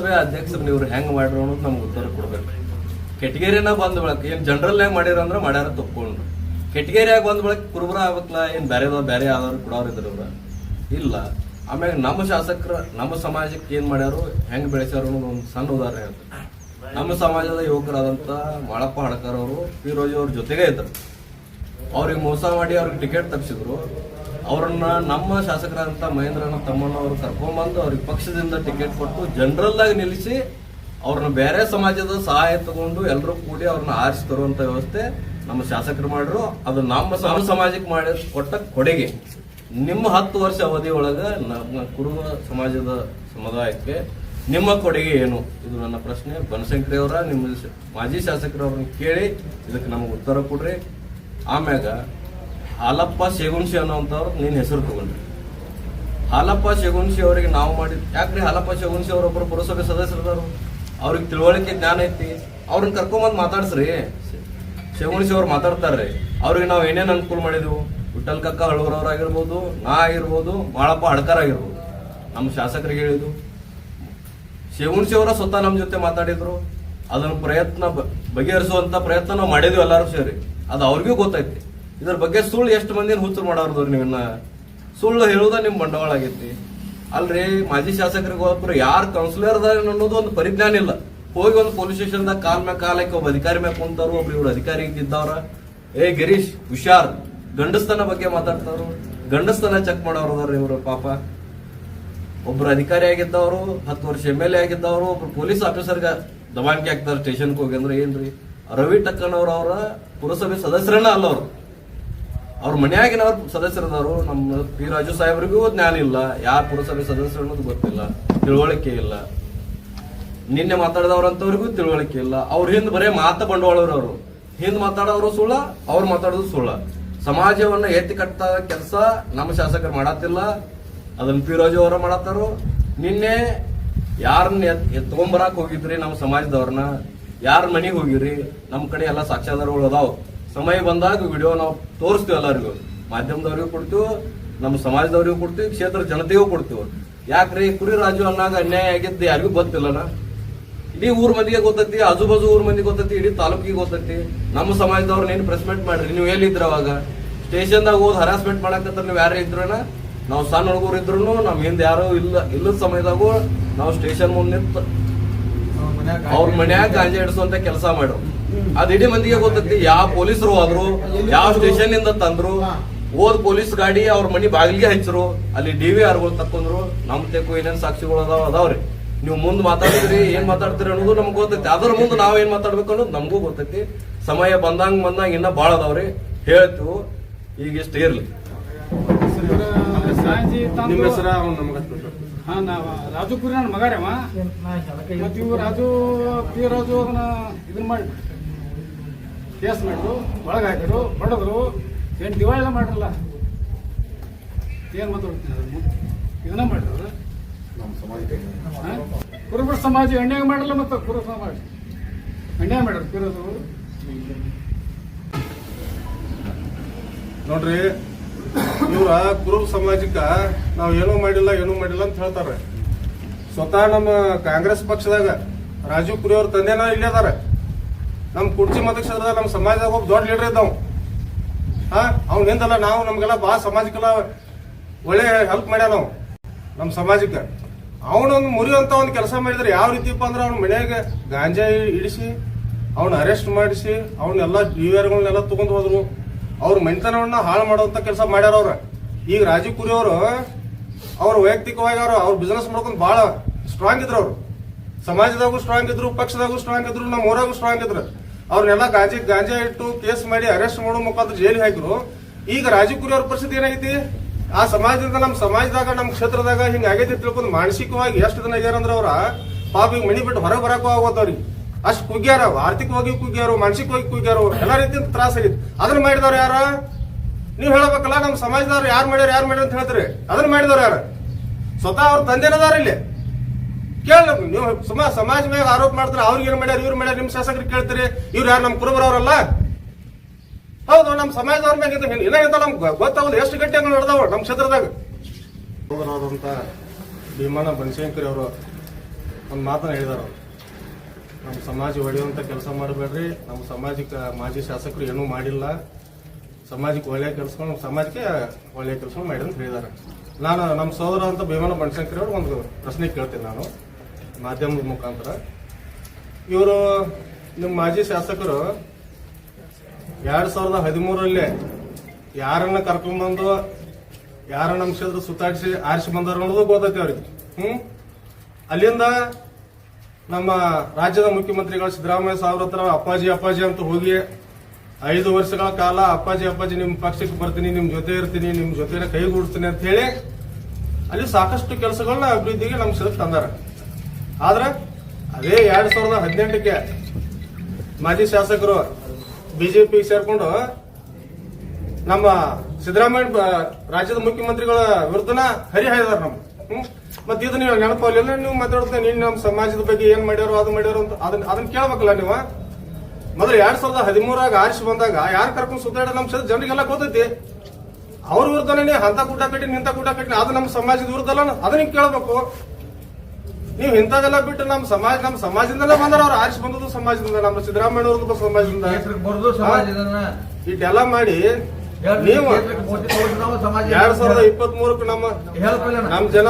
ಪುರಸಭೆ ಅಧ್ಯಕ್ಷರು ನೀವು ಹೆಂಗ್ ಮಾಡ್ರಿ ಅನ್ನೋದು ನಮ್ಗೆ ಉತ್ತರ ಕೊಡ್ಬೇಕು. ಕೆಟಗೇರಿನ ಬಂದ ಬಳಕ, ಏನ್ ಜನರಲ್ ಹೆಂಗ್ ಮಾಡ್ಯಾರ ಅಂದ್ರೆ ಮಾಡ್ಯಾರ ತಪ್ಕೊಂಡ್ರು ಕೆಟಗೇರಿಯಾಗ ಬಂದ ಬಳಕ ಕುರುಬರ ಆಗ್ಬೇಕಲ್ಲ, ಏನ್ ಬೇರೆ ಬೇರೆ ಯಾವ್ದಾದ್ರು ಕೊಡೋರು ಇದ್ರ ಇಲ್ಲ. ಆಮ್ಯಾಗ ನಮ್ಮ ಶಾಸಕರ, ನಮ್ಮ ಸಮಾಜಕ್ಕೆ ಏನ್ ಮಾಡ್ಯಾರು, ಹೆಂಗ್ ಬೆಳೆಸ್ಯಾರ ಅನ್ನೋದು ಒಂದು ಸಣ್ಣ ಉದಾಹರಣೆ ಅಂತ ನಮ್ಮ ಸಮಾಜದ ಯುವಕರಾದಂತ ಮಾಳಪ್ಪ ಹಡಕರ್ ಅವರು ಫಿರೋಜಿ ಅವ್ರ ಜೊತೆಗೆ ಇದ್ರು. ಅವ್ರಿಗೆ ಮೋಸ ಮಾಡಿ ಅವ್ರಿಗೆ ಟಿಕೆಟ್ ತಪ್ಪಿಸಿದ್ರು ಅವ್ರನ್ನ ನಮ್ಮ ಶಾಸಕರಾದಂತ ಮಹೇಂದ್ರನ ತಮ್ಮಣ್ಣ ಅವರು ಕರ್ಕೊಂಡ್ಬಂದು ಅವ್ರಿಗೆ ಪಕ್ಷದಿಂದ ಟಿಕೆಟ್ ಕೊಟ್ಟು ಜನರಲ್ ಆಗಿ ನಿಲ್ಲಿಸಿ ಅವ್ರನ್ನ ಬೇರೆ ಸಮಾಜದ ಸಹಾಯ ತಗೊಂಡು ಎಲ್ಲರೂ ಕೂಡಿ ಅವ್ರನ್ನ ಆರಿಸಿ ತರುವಂತ ವ್ಯವಸ್ಥೆ ನಮ್ಮ ಶಾಸಕರು ಮಾಡಿದ್ರು. ಅದು ನಮ್ಮ ನಮ್ಮ ಸಮಾಜಕ್ಕೆ ಮಾಡಿ, ಕೊಟ್ಟ ಕೊಡುಗೆ. ನಿಮ್ಮ ಹತ್ತು ವರ್ಷ ಅವಧಿ ಒಳಗೆ ನಮ್ಮ ಕುರುಬ ಸಮಾಜದ ಸಮುದಾಯಕ್ಕೆ ನಿಮ್ಮ ಕೊಡುಗೆ ಏನು? ಇದು ನನ್ನ ಪ್ರಶ್ನೆ. ಬನಶಂಕರಿ ಅವರ, ನಿಮ್ಮ ಮಾಜಿ ಶಾಸಕರವ್ರನ್ನ ಕೇಳಿ ಇದಕ್ಕೆ ನಮಗೆ ಉತ್ತರ ಕೊಡ್ರಿ. ಆಮ್ಯಾಗ ಹಾಲಪ್ಪ ಶೇಗುನ್ಶಿ ಅನ್ನೋಂಥವ್ರು ನಿನ್ನ ಹೆಸರು ತಗೊಂಡ್ರಿ. ಹಾಲಪ್ಪ ಶಗುನ್ಶಿ ಅವರಿಗೆ ನಾವು ಮಾಡಿದ್ ಯಾಕ್ರಿ ಹಾಲಪ್ಪ ಶಗುನ್ಶಿ ಅವರೊಬ್ಬರು ಪುರಸಭೆ ಸದಸ್ಯರದವರು ಅವ್ರಿಗೆ ತಿಳುವಳಿಕೆ ಜ್ಞಾನ ಐತಿ. ಅವ್ರನ್ನ ಕರ್ಕೊಂಬಂದ್ ಮಾತಾಡ್ಸ್ರಿ. ಶಗುನ್ಶಿ ಅವ್ರು ಮಾತಾಡ್ತಾರ್ರಿ. ಅವ್ರಿಗೆ ನಾವು ಏನೇನು ಅನುಕೂಲ ಮಾಡಿದ್ವು? ವಿಠಲ್ ಕಕ್ಕ ಹಳೂರವ್ರಾಗಿರ್ಬೋದು ನಾ ಆಗಿರ್ಬೋದು ಬಾಳಪ್ಪ ಹಡ್ಕರ್ ಆಗಿರ್ಬೋದು. ನಮ್ಮ ಶಾಸಕರಿಗೆ ಹೇಳಿದ್ದು. ಶೇಗುನ್ಶಿ ಅವರ ಸ್ವತಃ ನಮ್ಮ ಜೊತೆ ಮಾತಾಡಿದ್ರು. ಅದನ್ನ ಪ್ರಯತ್ನ ಬ- ಬಗೆಹರಿಸುವಂತ ಪ್ರಯತ್ನ ನಾವು ಮಾಡಿದ್ವಿ ಎಲ್ಲರೂ ಸೇರಿ. ಅದು ಅವ್ರಿಗೂ ಗೊತ್ತೈತಿ. ಇದ್ರ ಬಗ್ಗೆ ಸುಳ್ಳು ಎಷ್ಟು ಮಂದಿನ ಹುಚ್ಚರು ಮಾಡೋರ್ದವ್ರಿ ನೀವನ್ನ ಸುಳ್ಳು ಹೇಳುದ ನಿಮ್ ಬಂಡವಾಳ ಆಗೈತಿ. ಅಲ್ರಿ, ಮಾಜಿ ಶಾಸಕರಿಗೆ ಹೋಗ್ರು ಯಾರು ಕೌನ್ಸಿಲರ್ ಅದಾರ ಅನ್ನೋದು ಒಂದು ಪರಿಜ್ಞಾನ ಇಲ್ಲ. ಹೋಗಿ ಒಂದು ಪೊಲೀಸ್ ಸ್ಟೇಷನ್ದಾಗ ಕಾಲ್ ಮ್ಯಾಗ ಕಾಲಕ್ಕೆ ಒಬ್ಬ ಅಧಿಕಾರಿ ಮ್ಯಾಗ ಕುಂತಾರು ಒಬ್ರು ಇವ್ರು ಅಧಿಕಾರಿ ಇದ್ದವ್ರ ಏ, ಗಿರೀಶ್, ಹುಷಾರ್. ಗಂಡಸ್ತನ ಬಗ್ಗೆ ಮಾತಾಡ್ತಾರು ಗಂಡಸ್ತನ ಚೆಕ್ ಮಾಡೋರು ಇವ್ರು ಪಾಪ. ಒಬ್ರು ಅಧಿಕಾರಿ ಆಗಿದ್ದವರು, ಹತ್ತು ವರ್ಷ ಎಂ ಎಲ್ ಎ ಆಗಿದ್ದವರು, ಒಬ್ರು ಪೊಲೀಸ್ ಆಫೀಸರ್ಗೆ ದಬಾಣಿಕೆ ಹಾಕ್ತಾರೆ ಸ್ಟೇಷನ್ಗೆ ಹೋಗಿ ಅಂದ್ರೆ ಏನ್ರಿ? ರವಿ ಟಕ್ಕನವ್ರ ಅವರ ಪುರಸಭೆ ಸದಸ್ಯರನ್ನ ಅಲ್ಲ ಅವ್ರು ಮನೆಯಾಗಿನವ್ರ ಸದಸ್ಯರದವರು ನಮ್ಮ ಪಿ ರಾಜು ಸಾಹೇಬ್ರಿಗೂ ಜ್ಞಾನ ಇಲ್ಲ. ಯಾರು ಪುರಸಭೆ ಸದಸ್ಯರು ಅನ್ನೋದು ಗೊತ್ತಿಲ್ಲ. ತಿಳುವಳಿಕೆ ಇಲ್ಲ. ನಿನ್ನೆ ಮಾತಾಡಿದವ್ರಂತವ್ರಿಗೂ ತಿಳುವಳಿಕೆ ಇಲ್ಲ. ಅವ್ರ ಹಿಂದ್ ಬರೇ ಮಾತ ಅವರು. ಹಿಂದ್ ಮಾತಾಡೋರು ಸುಳ್ಳ, ಅವ್ರು ಮಾತಾಡೋದು ಸುಳ್ಳ. ಸಮಾಜವನ್ನ ಎತ್ತಿ ಕಟ್ಟ ಕೆಲಸ ನಮ್ಮ ಶಾಸಕರು ಮಾಡತ್ತಿಲ್ಲ. ಅದನ್ನ ಪಿ ರಾಜು ಅವರ ಮಾಡತ್ತಾರು. ನಿನ್ನೆ ಯಾರನ್ನ ಎತ್ಕೊಂಬರಾಕ್ ಹೋಗಿದ್ರಿ ನಮ್ಮ ಸಮಾಜದವ್ರನ್ನ? ಯಾರ ಮನೆಗೆ ಹೋಗಿರಿ? ನಮ್ಮ ಕಡೆ ಎಲ್ಲ ಸಾಕ್ಷ್ಯಾಧಾರಗಳು ಅದಾವ್. ಸಮಯ ಬಂದಾಗ ವಿಡಿಯೋ ನಾವು ತೋರಿಸ್ತೀವಿ ಎಲ್ಲರಿಗೂ. ಮಾಧ್ಯಮದವ್ರಿಗೂ ಕೊಡ್ತೀವಿ ನಮ್ಮ ಸಮಾಜದವ್ರಿಗೂ ಕೊಡ್ತೀವಿ ಕ್ಷೇತ್ರ ಜನತೆಗೂ ಕೊಡ್ತೀವಿ. ಯಾಕ್ರಿ? ಕುರಿ ರಾಜು ಅನ್ನಾಗ ಅನ್ಯಾಯ ಆಗಿದ್ದು ಯಾರಿಗೂ ಗೊತ್ತಿಲ್ಲನ? ಇಡೀ ಊರ್ ಮಂದಿಗೆ ಗೊತ್ತೈತಿ ಆಜು ಬಾಜು ಊರ್ ಮಂದಿಗೆ ಗೊತ್ತೈತಿ ಇಡೀ ತಾಲೂಕಿಗೆ ಗೊತ್ತೈತಿ. ನಮ್ಮ ಸಮಾಜದವ್ರು ನೀನು ಪ್ರೆಸ್ಮೆಂಟ್ ಮಾಡ್ರಿ? ನೀವು ಎಲ್ಲಿದ್ರ ಅವಾಗ? ಸ್ಟೇಷನ್ದಾಗ ಹೋದ್ ಹರಾಸ್ಮೆಂಟ್ ಮಾಡಕತ್ತಾರ ನೀವು ಯಾರೇ ಇದ್ರನ? ನಾವು ಸಣ್ಣ ಹುಡುಗರು ಇದ್ರು ನಮ್ಮ ಹಿಂದೆ ಯಾರು ಇಲ್ಲ ಇಲ್ಲದ ಸಮಯದಾಗ ನಾವು ಸ್ಟೇಷನ್ ಮುಂದೆ ನಿಂತು ಅವ್ರ ಮನ್ಯಾಗ ಗಾಂಜಾ ಇಡಿಸುವಂತ ಕೆಲಸ ಮಾಡ್ರು. ಅದ್ ಇಡೀ ಮಂದಿಗೆ ಗೊತ್ತೈತಿ ಯಾವ ಪೊಲೀಸರು ಹೋದ್ರು ಯಾವ ಸ್ಟೇಷನ್ ಇಂದ ತಂದ್ರು ಓದ್ ಪೊಲೀಸ್ ಗಾಡಿ ಅವ್ರ ಮನಿ ಬಾಗಿಲಿಗೆ ಹಚ್ಚರು ಅಲ್ಲಿ ಡಿ ವಿ ಆರ್ಗಳು ತಕೊಂಡ್ರು ನಮ್ ತೆಕ್ಕು ಏನೇನ್ ಸಾಕ್ಷಿಗಳು ಅದಾವ ಅದಾವ್ರಿ. ನೀವು ಮುಂದ್ ಮಾತಾಡಿದ್ರಿ ಏನ್ ಮಾತಾಡ್ತೀರಿ ಅನ್ನೋದು ನಮ್ಗೆ ಗೊತ್ತೈತಿ. ಅದ್ರ ಮುಂದೆ ನಾವ್ ಏನ್ ಮಾತಾಡ್ಬೇಕು ಅನ್ನೋದು ನಮಗೂ ಗೊತ್ತೈತಿ. ಸಮಯ ಬಂದಂಗ ಬಂದಾಗ ಇನ್ನ ಬಾಳ ಅದಾವ್ರಿ. ಹೇಳ್ತೀವಿ ಈಗ ಇಷ್ಟ ಇರ್ಲಿ. ನಿಮ್ಮ ಹೆಸರ ಹಾ ನಾವ ರಾಜು ಕುರಿ ನನ್ನ ಮಗ ರೀ ಅವ ಮತ್ ಇವ್ ರಾಜು ಪಿ ರಾಜು ಅದನ್ನ ಇದನ್ನ ಮಾಡಿ ಕೇಸ್ ಮಾಡಿದ್ರು ಒಳಗೆ ಹಾಕಿದ್ರು ಹೊಡೆದ್ರು ಏನು ದಿವಾಳಿ ಮಾಡ್ರಲ್ಲ? ಏನು ಮಾತಾಡ್ತೀನಿ ಇದನ್ನ ಮಾಡಿದ್ರು ನಮ್ಮ ಸಮಾಜಕ್ಕೆ? ಕುರುಬರ ಸಮಾಜ ಅನ್ಯಾಯ ಮಾಡಲ್ಲ ಮತ್ತು ಕುರುಬ ಸಮಾಜ? ಅನ್ಯಾಯ ಮಾಡ್ಯಾರ ಕಿರೋದು ನೋಡ್ರಿ ಇವ್ರ ಕುರುಬ ಸಮಾಜಕ್ಕ ನಾವು ಏನೂ ಮಾಡಿಲ್ಲ ಏನೂ ಮಾಡಿಲ್ಲ ಅಂತ ಹೇಳ್ತಾರೆ. ಸ್ವತಃ ನಮ್ಮ ಕಾಂಗ್ರೆಸ್ ಪಕ್ಷದಾಗ ರಾಜೀವ್ ಕುರಿಯವ್ರ ತಂದೆನ ಇಲ್ಲೇ ಅದಾರ. ನಮ್ ಕುರ್ಚಿ ಮತಕ್ಷೇತ್ರದಾಗ ನಮ್ಮ ಸಮಾಜದಾಗ ಒಬ್ಬ ದೊಡ್ಡ ಲೀಡರ್ ಇದ್ದಾವ. ಹಾ ಅವ್ನ ಹಿಂದಲ್ಲ ನಾವು ನಮ್ಗೆಲ್ಲ ಭಾಳ ಸಮಾಜಕ್ಕೆಲ್ಲ ಒಳ್ಳೆ ಹೆಲ್ಪ್ ಮಾಡ್ಯಾನ ನಾವು ನಮ್ಮ ಸಮಾಜಕ್ಕೆ. ಅವನೊಂದು ಮುರಿಯುವಂತ ಒಂದು ಕೆಲಸ ಮಾಡಿದ್ರೆ ಯಾವ ರೀತಿಪ್ಪ ಅಂದ್ರೆ ಅವ್ನ ಮನೆಯಾಗ ಗಾಂಜಾ ಇಡಿಸಿ, ಅವ್ನ ಅರೆಸ್ಟ್ ಮಾಡಿಸಿ ಅವನ್ನೆಲ್ಲ ಡಿವಿಯರ್ಗಳನ್ನೆಲ್ಲ ತಗೊಂಡು ಹೋದ್ರು. ಅವ್ರ ಮನೆತನವನ್ನ ಹಾಳು ಮಾಡುವಂತ ಕೆಲಸ ಮಾಡ್ಯಾರ ಅವ್ರ. ಈಗ ರಾಜೀವ್ ಕುರಿ ಅವರು, ಅವ್ರ ವೈಯಕ್ತಿಕವಾಗಿ ಅವ್ರು, ಅವ್ರ ಬಿಸ್ನೆಸ್ ಮಾಡ್ಕೊಂಡು ಬಹಳ ಸ್ಟ್ರಾಂಗ್ ಇದ್ರು ಅವ್ರು. ಸಮಾಜದಾಗೂ ಸ್ಟ್ರಾಂಗ್ ಇದ್ರು, ಪಕ್ಷದಾಗೂ ಸ್ಟ್ರಾಂಗ್ ಇದ್ರು ನಮ್ಮ ಊರಾಗೂ ಸ್ಟ್ರಾಂಗ್ ಇದ್ರು. ಅವ್ರನ್ನೆಲ್ಲ ಗಾಂಜಿ ಗಾಂಜಾ ಇಟ್ಟು ಕೇಸ್ ಮಾಡಿ ಅರೆಸ್ಟ್ ಮಾಡೋ ಮುಖಾಂತರ ಜೈಲಿಗೆ ಹಾಕಿದ್ರು. ಈಗ ರಾಜೀವ್ ಕುರಿ ಅವ್ರ ಪರಿಸ್ಥಿತಿ ಏನಾಗೈತಿ ಆ ಸಮಾಜದಿಂದ ನಮ್ಮ ಸಮಾಜದಾಗ, ನಮ್ಮ ಕ್ಷೇತ್ರದಾಗ ಹಿಂಗ ಆಗೈತಿ ತಿಳ್ಕೊಂಡು ಮಾನಸಿಕವಾಗಿ ಎಷ್ಟು ದಿನ ಆಗ್ಯಾರಂದ್ರ ಅವ್ರ ಪಾಪ ಈಗ ಮನಿ ಬಿಟ್ಟು ಹೊರಗೆ ಬರಕ ಆಗೋತ್ತವ್ರಿಗೆ ಅಷ್ಟು ಕುಗ್ಯಾರ, ಆರ್ಥಿಕವಾಗಿ ಕುಗ್ಗ್ಯಾರು ಮಾನಸಿಕವಾಗಿ ಕುಗ್ಗ್ಯಾರು ಎಲ್ಲ ರೀತಿಯಿಂದ ತ್ರಾಸ ಆಗೈತಿ. ಅದನ್ನ ಮಾಡಿದವ್ರು ಯಾರ? ನೀವು ಹೇಳಬೇಕಲ್ಲ, ನಮ್ಮ ಸಮಾಜದವ್ರು ಯಾರು ಮಾಡ್ಯಾರ ಯಾರು ಮಾಡ್ಯಾರ ಅಂತ ಹೇಳ್ತಾರೆ. ಅದನ್ನ ಮಾಡಿದವ್ರು ಯಾರು? ಸ್ವತಃ ಅವ್ರ ತಂದೆನದಾರ ಇಲ್ಲಿ. ಕೇಳ ನೀವು ಸುಮ ಸಮಾಜ ಮೇಲೆ ಆರೋಪ ಮಾಡ್ತಾರೆ ಅವ್ರಿಗೆ ಏನು ಮಾಡ್ಯಾರ, ಇವ್ರು ಮಾಡ್ಯಾರ, ನಿಮ್ ಶಾಸಕರಿಗೆ ಕೇಳ್ತೀರಿ, ಇವ್ರು ಯಾರು ನಮ್ಮ ಕುರುಬರವ್ರಲ್ಲ ಹೌದು ನಮ್ಮ ಸಮಾಜದವ್ರ ಮೇಲೆ ನಮ್ ನಮ್ಗೆ ಗೊತ್ತಾಗಲ್ಲ ಎಷ್ಟು ಗಂಟೆ ನಡೆದವು ನಮ್ಮ ಕ್ಷೇತ್ರದಾಗ? ಹೋಗರಾದಂತ ಭೀಮಣ್ಣ ಬನಶಂಕರಿ ಅವರು ಒಂದು ಮಾತನ್ನ ಹೇಳಿದಾರ. ನಮ್ಮ ಸಮಾಜ ಹೊಡೆಯುವಂತ ಕೆಲಸ ಮಾಡಬೇಡ್ರಿ ನಮ್ಮ ಸಮಾಜಕ್ಕೆ ಮಾಜಿ ಶಾಸಕರು ಏನೂ ಮಾಡಿಲ್ಲ. ಸಮಾಜಕ್ಕೆ ಒಳ್ಳೆಯ ಕೆಲಸ ನಮ್ಮ ಸಮಾಜಕ್ಕೆ ಒಳ್ಳೆಯ ಕೆಲಸ ಮಾಡಿ ಅಂತ ಹೇಳಿದ್ದಾರೆ ನಾನು ನಮ್ಮ ಸೋದರ ಅಂತ ಭೀಮಣ್ಣ ಬನಶಂಕರಿ ಅವರು ಒಂದು ಪ್ರಶ್ನೆ ಕೇಳ್ತೀನಿ ನಾನು. ಮಾಧ್ಯಮದ ಮುಖಾಂತರ. ಇವರು ನಿಮ್ಮ ಮಾಜಿ ಶಾಸಕರು ಎರಡ್ ಸಾವಿರದ ಹದಿಮೂರಲ್ಲಿ ಯಾರನ್ನ ಕರ್ಕೊಂಡ್ಬಂದು ಯಾರ ನಮ್ಮ ಕ್ಷೇತ್ರ ಸುತ್ತಾಡಿಸಿ ಆರಿಸಿ ಬಂದಾರ ಅನ್ನೋದು ಗೊತ್ತೈತಿ ಅವ್ರಿಗೆ. ಹ್ಮ್? ಅಲ್ಲಿಂದ ನಮ್ಮ ರಾಜ್ಯದ ಮುಖ್ಯಮಂತ್ರಿಗಳು ಸಿದ್ದರಾಮಯ್ಯ ಸಾವಿರ ಹತ್ರ ಅಪ್ಪಾಜಿ ಅಪ್ಪಾಜಿ ಅಂತ ಹೋಗಿ ಐದು ವರ್ಷಗಳ ಕಾಲ ಅಪ್ಪಾಜಿ ಅಪ್ಪಾಜಿ ನಿಮ್ಮ ಪಕ್ಷಕ್ಕೆ ಬರ್ತೀನಿ ನಿಮ್ಮ ಜೊತೆ ಇರ್ತೀನಿ ನಿಮ್ಮ ಜೊತೆ ಕೈಗೂಡ್ತೀನಿ ಅಂತ ಹೇಳಿ ಅಲ್ಲಿ ಸಾಕಷ್ಟು ಕೆಲಸಗಳನ್ನ ಅಭಿವೃದ್ಧಿಗೆ ನಮ್ಮ ಕ್ಷೇತ್ರ ತಂದಾರ. ಆದ್ರೆ ಅದೇ ಎರಡ್ ಸಾವಿರದ ಹದಿನೆಂಟಕ್ಕೆ ಮಾಜಿ ಶಾಸಕರು ಬಿಜೆಪಿ ಸೇರ್ಕೊಂಡು ನಮ್ಮ ಸಿದ್ದರಾಮಯ್ಯ ರಾಜ್ಯದ ಮುಖ್ಯಮಂತ್ರಿಗಳ ವಿರುದ್ಧನ ಹರಿಹಾಯ್ದಾರ ನಮ್ಮ ಮತ್ತೆ ಇದು ನೀವು ನೆನಪಲ್ಲ ನೀವು ಮಾತಾಡ್ತೀನಿ ನೀನ್ ನಮ್ಮ ಸಮಾಜದ ಬಗ್ಗೆ ಏನ್ ಮಾಡ್ಯಾರೋ ಅದು ಮಾಡ್ಯಾರೋ ಅಂತ ಅದನ್ನ ಅದನ್ನ ಕೇಳ್ಬೇಕಲ್ಲ ನೀವು? ಮೊದಲು ಎರಡ್ ಸಾವಿರದ ಹದಿಮೂರಾಗ ಆರಿಸಿ ಬಂದಾಗ ಯಾರು ಕರ್ಕೊಂಡು ಸುತ್ತಾಡ ನಮ್ಮ ಜನರಿಗೆಲ್ಲ ಗೊತ್ತೈತಿ. ಅವ್ರ ವಿರುದ್ಧನೇ ಹಂತ ಕೂಟ ಕಟ್ಟಿ, ನಿಂತ ಕೂಟ ಕಟ್ಟಿ, ಅದು ನಮ್ಮ ಸಮಾಜದ ವಿರುದ್ಧ ಅಲ್ಲ, ಅದನ್ನ ಕೇಳ್ಬೇಕು. ನೀವು ಇಂಥದೆಲ್ಲ ಬಿಟ್ಟು ನಮ್ಮ ಸಮಾಜ ನಮ್ಮ ಸಮಾಜದಿಂದಲೇ ಬಂದ್ರ ಅವ್ರು. ಆರಿಸಿ ಬಂದದ್ದು ಸಮಾಜದಿಂದ ನಮ್ಮ ಸಿದ್ದರಾಮಯ್ಯ ಅವ್ರದ್ದು ಸಮಾಜದಿಂದ. ಇಟ್ಟೆಲ್ಲ ಮಾಡಿ ನೀವು ಎರಡ್ ಸಾವಿರದ ಇಪ್ಪತ್ತ್ ಮೂರಕ್ಕೆ ನಮ್ಮ ನಮ್ಮ ಜನ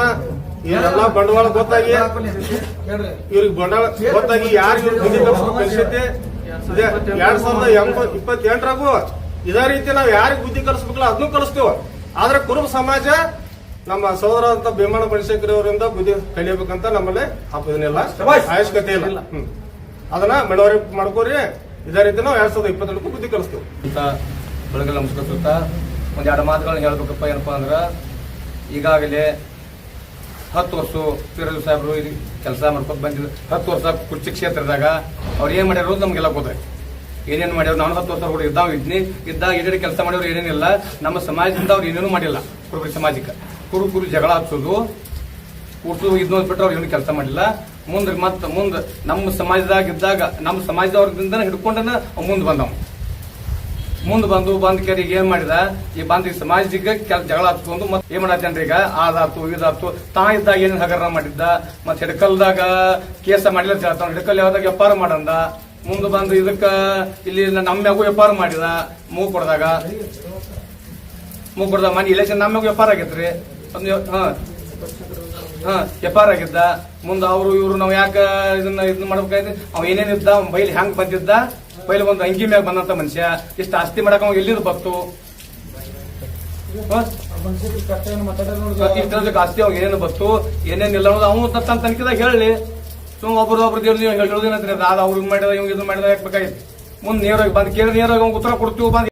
ಇದೆಲ್ಲ ಬಂಡವಾಳ ಗೊತ್ತಾಗಿ ಇವ್ರಿಗೆ ಬಂಡವಾಳ ಗೊತ್ತಾಗಿ ಯಾರು ಕಲಿಸೈತಿ ಎರಡ್ ಸಾವಿರದ ಎಂಬತ್ ಇಪ್ಪತ್ತೆಂಟರಾಗೂ ಇದೇ ರೀತಿ ನಾವು ಯಾರಿಗೆ ಬುದ್ಧಿ ಕಲಿಸ್ಬೇಕಲ್ಲ ಅದನ್ನು ಕಲಿಸ್ತೇವೆ. ಆದ್ರೆ ಕುರುಬ ಸಮಾಜ ನಮ್ಮ ಸಹೋದರಾದಂತ ಅಂತ ಭೀಮಣ್ಣ ಬನಶೇಖರ್ ಅವರಿಂದ ಬುದ್ಧಿ ಕಲಿಯಬೇಕಂತ ನಮ್ಮಲ್ಲಿ ಹಬ್ಬದನ್ನೆಲ್ಲ ಅವಶ್ಯಕತೆ ಇಲ್ಲ. ಅದನ್ನ ಮೆಡವರಿ ಮಾಡ್ಕೋರಿ. ಇದೇ ರೀತಿ ನಾವು ಎರಡ್ ಸಾವಿರದ ಇಪ್ಪತ್ತೆಂಟಕ್ಕೂ ಬುದ್ಧಿ ಕಲಿಸ್ತೇವೆ. ಅಂತ ಬೆಳಗ್ಗೆ ನಮಸ್ಕರಿಸುತ್ತ. ಒಂದ್ ಎರಡು ಮಾತುಗಳನ್ನ ಹೇಳ್ಬೇಕಪ್ಪ ಏನಪ್ಪಾ ಅಂದ್ರ ಈಗಾಗಲೇ ಹತ್ತು ವರ್ಷ ಪಿರಲ್ ಸಾಹೇಬರು ಇಲ್ಲಿ ಕೆಲಸ ಮಾಡ್ಕೊಂಡು ಬಂದಿದ್ರು ಹತ್ತು ವರ್ಷ ಕುರ್ಚಿ ಕ್ಷೇತ್ರದಾಗ ಅವ್ರು ಏನ್ ಮಾಡ್ಯಾರ ನಮ್ಗೆಲ್ಲ ಗೊತ್ತಾಯ್ತು ಏನೇನು ಮಾಡ್ಯಾರ ನಾನು ಹತ್ತು ವರ್ಷ ಕೂಡ ಇದ್ದಾವ ಇದ್ನಿ ಇದ್ದಾಗ ಏನೇನು ಕೆಲಸ ಮಾಡ್ಯಾರ ಏನೇನಿಲ್ಲ ನಮ್ಮ ಸಮಾಜದಿಂದ ಅವ್ರು ಏನೇನು ಮಾಡಿಲ್ಲ ಕುರುಬರಿ ಸಮಾಜಕ್ಕೆ. ಕುರು ಕುರು ಜಗಳ ಹಚ್ಚೋದು ಕುರ್ತು ಇದ್ನೋದ್ ಬಿಟ್ಟರೆ ಅವ್ರು ಏನು ಕೆಲಸ ಮಾಡಿಲ್ಲ. ಮುಂದೆ ಮತ್ತೆ ಮುಂದೆ ನಮ್ಮ ಸಮಾಜದಾಗ ಇದ್ದಾಗ, ನಮ್ಮ ಸಮಾಜದವ್ರದಿಂದ ಹಿಡ್ಕೊಂಡನ ಮುಂದೆ ಬಂದವ್. ಮುಂದೆ ಬಂದು ಬಂದ್ ಕೆರಿಗೆ ಏನ್ ಮಾಡಿದ? ಈ ಬಂದ್ ಈ ಸಮಾಜಕ್ಕೆ ಕೆಲ ಜಗಳ ಹಚ್ಕೊಂಡು ಮತ್ತೆ ಏನ್ ಮಾಡತ್ತೇನ್ರಿ ಈಗ ಆದಾತು, ಇದಾತು. ತಾ ಇದ್ದಾಗ ಏನ್ ಹಗರಣ ಮಾಡಿದ್ದ? ಮತ್ತೆ ಹಿಡ್ಕಲ್ದಾಗ ಕೇಸ ಮಾಡಿಲ್ಲ ಅಂತ ಹಿಡ್ಕಲ್ ಯಾವ್ದಾಗ ವ್ಯಾಪಾರ ಮಾಡಂದ? ಮುಂದೆ ಬಂದು ಇದಕ್ಕ ಇಲ್ಲಿ ನಮ್ಮ್ಯಾಗೂ ವ್ಯಾಪಾರ ಮಾಡಿದ? ಮೂಗ್ ಕೊಡ್ದಾಗ? ಮೂಗ್ ಕೊಡ್ದಾಗ ಮನೆ ಇಲೆಕ್ಷನ್ ನಮ್ಮಗೂ ವ್ಯಾಪಾರ ಆಗೈತ್ರಿ. ಒಂದು ಹಾ. ಹಾ ಮುಂದ ಅವರು ಇವರು ನಾವು ಯಾಕ ಇದನ್ನ ಇದನ್ನ ಮಾಡ್ಬೇಕಾಯ್ತು? ಅವ್ ಏನೇನಿದ್ದ ಅವ್ನ ಬೈಲ್ ಹ್ಯಾಂಗ್ ಬಂದಿದ್ದ? ಬೈಲಿ ಒಂದು ಅಂಗಿ ಮ್ಯಾಗ ಬಂದಂತ ಮನುಷ್ಯ. ಇಷ್ಟ ಆಸ್ತಿ ಮಾಡಕ್ ಅವ್ ಎಲ್ಲಿದ್ ಬಕ್ತು ಆಸ್ತಿ ಅವ್ ಏನೇನು ಏನೇನು ಇಲ್ಲ ಅನ್ನೋದು ಅವನು ತನ್ನ ತನಿಖೆದಾಗ ಹೇಳಿ. ಸುಮ್ ಒಬ್ರು ಒಬ್ರು ದೇವ್ರು ಹೇಳಿದ್ರೆ ಅದ ಅವ್ರು ಮಾಡಿದ ಇವ್ ಇದು ಮಾಡಿದ, ಯಾಕೆ ಬೇಕಾಗಿತ್ತು? ಮುಂದ್ ನೇರವಾಗಿ ಬಂದ್ ಕೇಳಿ, ನೇರವಾಗಿ ಉತ್ತರ ಕೊಡ್ತೀವಿ, ಬಂದ್